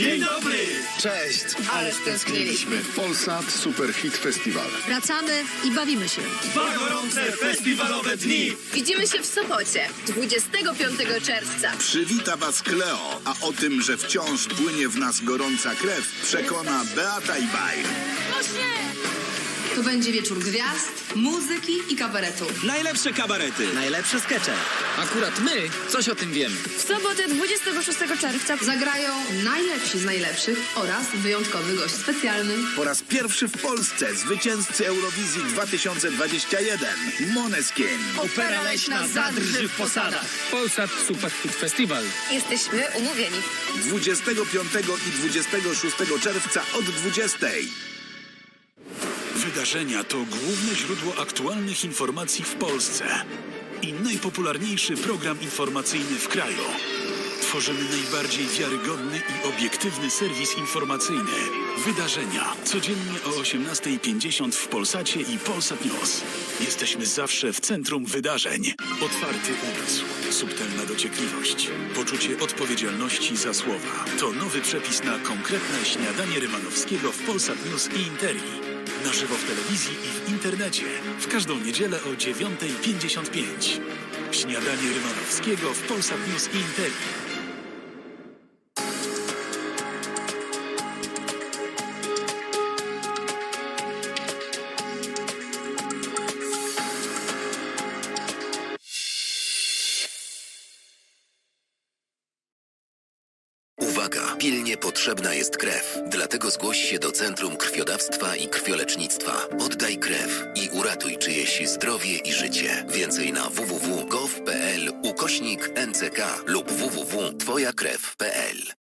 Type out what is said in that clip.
Dzień dobry! Cześć! Ale stęskniliśmy. Polsat Super Hit Festival. Wracamy i bawimy się. Dwa gorące festiwalowe dni! Widzimy się w Sopocie 25 czerwca. Przywita Was Kleo, a o tym, że wciąż płynie w nas gorąca krew, przekona Beata i Bajr. To będzie wieczór gwiazd, muzyki i kabaretu. Najlepsze kabarety! Najlepsze skecze. Akurat my coś o tym wiemy. W sobotę 26 czerwca Zagrają najlepsi z najlepszych oraz wyjątkowy gość specjalny. Po raz pierwszy w Polsce zwycięzcy Eurowizji 2021 Måneskin. Opera leśna zadrży w posadach. Polsat Super Hit Festival. jesteśmy umówieni. 25 i 26 czerwca od 20. Wydarzenia to główne źródło aktualnych informacji w Polsce i najpopularniejszy program informacyjny w kraju. Tworzymy najbardziej wiarygodny i obiektywny serwis informacyjny. Wydarzenia codziennie o 18.50 w Polsacie i Polsat News. Jesteśmy zawsze w centrum wydarzeń. Otwarty umysł, subtelna dociekliwość, poczucie odpowiedzialności za słowa. To nowy przepis na konkretne śniadanie Rymanowskiego w Polsat News i Interi. Na żywo w telewizji i w internecie. W każdą niedzielę o 9.55. Śniadanie Rymanowskiego w Polsat News i Interi. Uwaga! Pilnie potrzebna jest krew. Dlatego zgłoś się do Centrum Krwiodawstwa i Krwiolecznictwa. Oddaj krew i uratuj czyjeś zdrowie i życie. Więcej na www.gov.pl ukośnik NCK lub www.twojakrew.pl